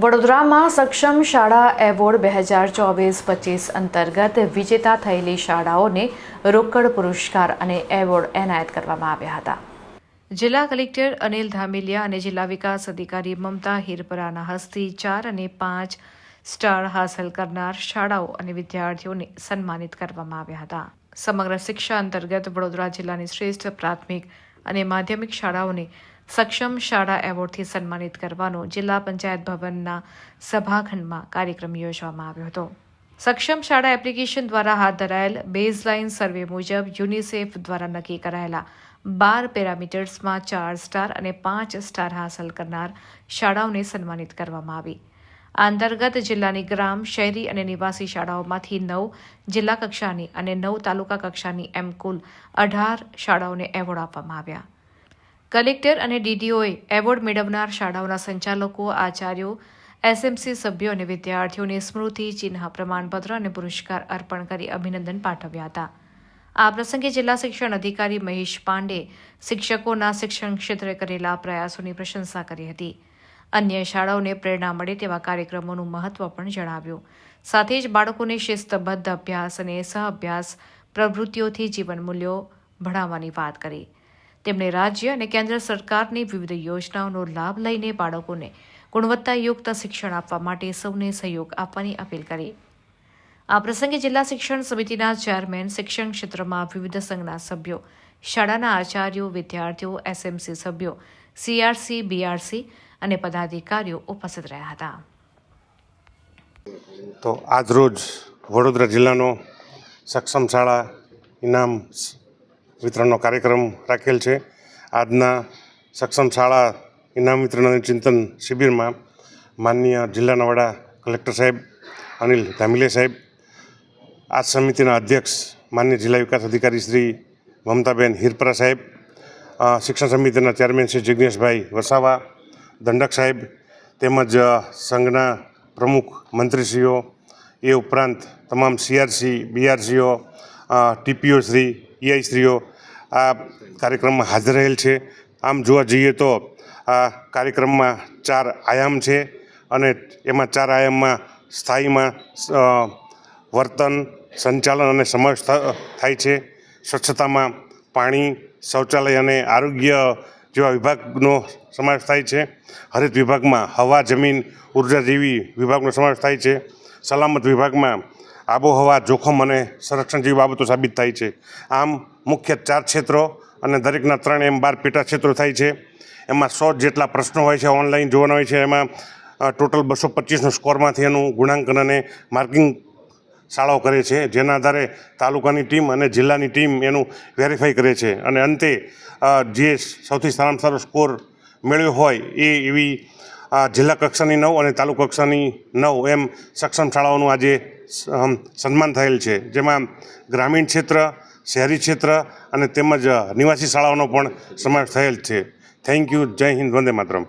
વડોદરામાં સક્ષમ શાળા એવોર્ડ બે હજાર ચોવીસ પચીસ અંતર્ગત વિજેતા થયેલી શાળાઓને રોકડ પુરસ્કાર અને એવોર્ડ એનાયત કરવામાં આવ્યા હતા. જિલ્લા કલેક્ટર અનિલ ધામેલિયા અને જિલ્લા વિકાસ અધિકારી મમતા હિરપરાના હસ્તે ચાર અને પાંચ સ્ટાર હાંસલ કરનાર શાળાઓ અને વિદ્યાર્થીઓને સન્માનિત કરવામાં આવ્યા હતા. સમગ્ર શિક્ષા અંતર્ગત વડોદરા જિલ્લાની શ્રેષ્ઠ પ્રાથમિક અને માધ્યમિક શાળાઓને સક્ષમ શાળા એવોર્ડથી સન્માનિત કરવાનો જિલ્લા પંચાયત ભવનના સભાખંડમાં કાર્યક્રમ યોજવામાં આવ્યો હતો. સક્ષમ શાળા એપ્લિકેશન દ્વારા હાથ ધરાયેલ બેઝલાઇન સર્વે મુજબ યુનિસેફ દ્વારા નક્કી કરાયેલા બાર પેરામીટર્સમાં ચાર સ્ટાર અને પાંચ સ્ટાર હાંસલ કરનાર શાળાઓને સન્માનિત કરવામાં આવી. આ અંતર્ગત જિલ્લાની ગ્રામ, શહેરી અને નિવાસી શાળાઓમાંથી નવ જિલ્લા કક્ષાની અને નવ તાલુકા કક્ષાની એમ કુલ અઢાર શાળાઓને એવોર્ડ આપવામાં આવ્યા. કલેક્ટર અને ડીડીઓએ એવોર્ડ મેળવનાર શાળાઓના સંચાલકો, આચાર્યો, એસએમસી સભ્યો અને વિદ્યાર્થીઓને સ્મૃતિ, ચિહ્ન, પ્રમાણપત્ર અને પુરસ્કાર અર્પણ કરી અભિનંદન પાઠવ્યા હતા. આ પ્રસંગે જિલ્લા શિક્ષણ અધિકારી મહેશ પાંડે શિક્ષકોના શિક્ષણ ક્ષેત્રે કરેલા પ્રયાસોની પ્રશંસા કરી હતી. અન્ય શાળાઓને પ્રેરણા મળે તેવા કાર્યક્રમોનું મહત્વ પણ જણાવ્યું. સાથે જ બાળકોને શિસ્તબદ્ધ અભ્યાસ અને સહઅભ્યાસ પ્રવૃત્તિઓથી જીવન મૂલ્યો ભણાવવાની વાત કરી. તેમણે રાજ્ય અને કેન્દ્ર સરકારની વિવિધ યોજનાઓનો લાભ લઈને બાળકોને ગુણવત્તાયુક્ત શિક્ષણ આપવા માટે સૌને સહયોગ આપવાની અપીલ કરી. આ પ્રસંગે જિલ્લા શિક્ષણ સમિતિના ચેરમેન શિક્ષણ ક્ષેત્રમાં વિવિધ સંઘના સભ્યો, શાળાના આચાર્યો, વિદ્યાર્થીઓ, એસએમસી સભ્યો, સીઆરસી, બીઆરસી અને પદાધિકારીઓ ઉપસ્થિત રહ્યા હતા. તો આજરોજ વડોદરા જિલ્લાનો સક્ષમ શાળા ઇનામ વિતરણનો કાર્યક્રમ રાખેલ છે. આજના સક્ષમ શાળા ઇનામ વિતરણ ચિંતન શિબિરમાં માનનીય જિલ્લાના વડા કલેક્ટર સાહેબ અનિલ ધામિલે સાહેબ, આ સમિતિના અધ્યક્ષ માન્ય જિલ્લા વિકાસ અધિકારી શ્રી મમતાબેન હિરપરા સાહેબ શિક્ષણ સમિતિના ચેરમેન શ્રી જિજ્ઞેશભાઈ વસાવા, દંડક સાહેબ તેમજ સંઘના પ્રમુખ મંત્રીશ્રીઓ, એ ઉપરાંત તમામ સીઆરસી, બીઆરસીઓ ટીપીઓ શ્રી, ઈઆઈ શ્રીઓ આ કાર્યક્રમમાં હાજર રહેલ છે. આમ જોવા જઈએ તો આ કાર્યક્રમમાં ચાર આયામ છે અને એમાં ચાર આયામમાં સ્થાયીમાં વર્તન, સંચાલન અને સમાવેશ થાય છે. સ્વચ્છતામાં પાણી, શૌચાલય અને આરોગ્ય જેવા વિભાગનો સમાવેશ થાય છે. હરિત વિભાગમાં હવા, જમીન, ઊર્જા જેવી વિભાગનો સમાવેશ થાય છે. સલામત વિભાગમાં આબોહવા જોખમ અને સંરક્ષણ જેવી બાબતો સાબિત થાય છે. આમ મુખ્ય ચાર ક્ષેત્રો અને દરેકના ત્રણ એમ બાર પેટા ક્ષેત્રો થાય છે. એમાં સો જેટલા પ્રશ્નો હોય છે, ઓનલાઈન જોવાના હોય છે. એમાં ટોટલ બસો પચીસનો સ્કોરમાંથી એનું ગુણાંકન અને માર્કિંગ શાળાઓ કરે છે, જેના આધારે તાલુકાની ટીમ અને જિલ્લાની ટીમ એનું વેરીફાઈ કરે છે. અને અંતે જે સૌથી સારામાં સારો સ્કોર મેળવ્યો હોય એ એવી જિલ્લા કક્ષાની નવ અને તાલુકા કક્ષાની નવ એમ સક્ષમ શાળાઓનું આજે સન્માન થયેલ છે. જેમાં ગ્રામીણ ક્ષેત્ર, શહેરી ક્ષેત્ર અને તેમજ નિવાસી શાળાઓનો પણ સમાવેશ થયેલ છે. થેન્ક યુ જય હિન્દ. વંદે માતરમ.